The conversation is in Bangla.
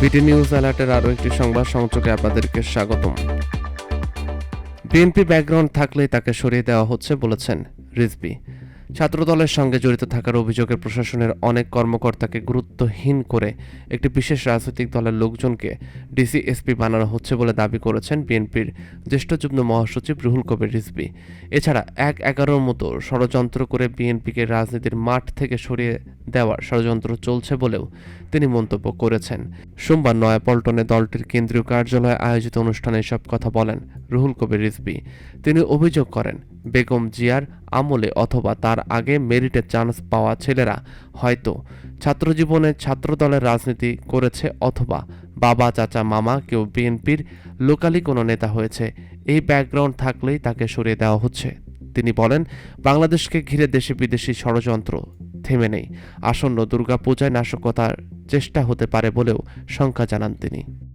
বিটি নিউজ অ্যালার্টের আরও একটি সংবাদ সংযোগে আপনাদেরকে স্বাগতম। বিএনপি ব্যাকগ্রাউন্ড থাকলেই তাকে সরিয়ে দেওয়া হচ্ছে বলেছেন রিজবি ছাত্রদলের সঙ্গে জড়িত থাকার অভিযোগে প্রশাসনের অনেক কর্মকর্তাকে গুরুত্বহীন করে একটি বিশেষ রাজনৈতিক দলের লোকজনকে ডিসি এসপি বানানো হচ্ছে বলে দাবি করেছেন বিএনপির জ্যেষ্ঠ যুগ্ম মহাসচিব রুহুল কবির রিজবি এছাড়া এক এগারোর মতো ষড়যন্ত্র করে বিএনপিকে রাজনীতির মাঠ থেকে সরিয়ে দেওয়ার ষড়যন্ত্র চলছে বলেও তিনি মন্তব্য করেছেন। সোমবার নয়াপল্টনে দলটির কেন্দ্রীয় কার্যালয়ে আয়োজিত অনুষ্ঠানে এসব কথা বলেন রুহুল কবির রিজবি তিনি অভিযোগ করেন বেগম জিয়ার আমলে অথবা তার আগে মেরিটে চান্স পাওয়া ছেলেরা হয়তো ছাত্রজীবনে ছাত্রদলের রাজনীতি করেছে অথবা বাবা, চাচা, মামা, কেউ বিএনপির লোকালি কোনো নেতা হয়েছে। এই ব্যাকগ্রাউন্ড থাকলেই তাকে সরিয়ে দেওয়া হচ্ছে। তিনি বলেন, বাংলাদেশকে ঘিরে দেশি বিদেশি ষড়যন্ত্র থেমে নেই। আসন্ন দুর্গাপূজায় নাশকতার চেষ্টা হতে পারে বলেও শঙ্কা জানান তিনি।